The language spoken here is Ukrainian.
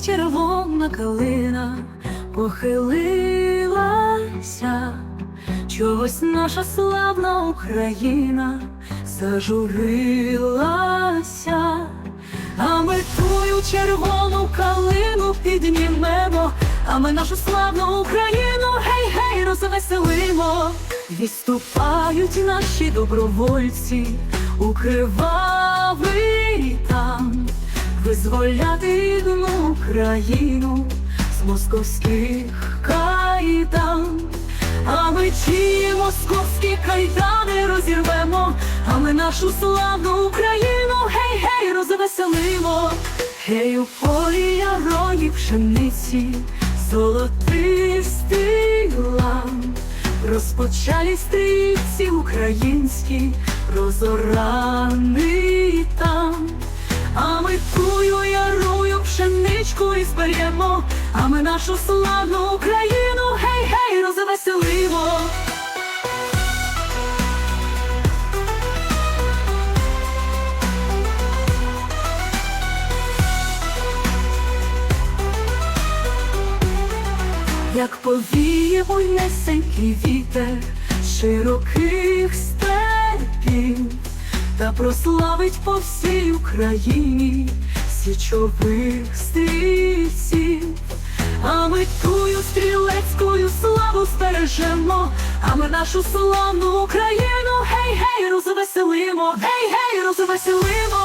червона калина похилилася, чогось наша славна Україна зажурилася, а ми тую червону калину піднімемо, а ми нашу славну Україну гей гей розвеселимо. Відступають наші добровольці у кривавий там, визволяти Україну з московських кайдан. А ми ті московські кайдани розірвемо, а ми нашу славну Україну гей гей розвеселимо. Гей у полі ярої пшениці, золотистий лан. Розпочалі стрільці українські, розораний пшеничку і зберемо, а ми нашу славну Україну гей гей розвеселимо. Як повіє буйнесенький вітер широких степів, та прославить по всій Україні січових стрільців, а ми тую стрілецькою славу стережемо, а ми нашу славну Україну. Гей гей розвеселимо, гей гей розвеселимо.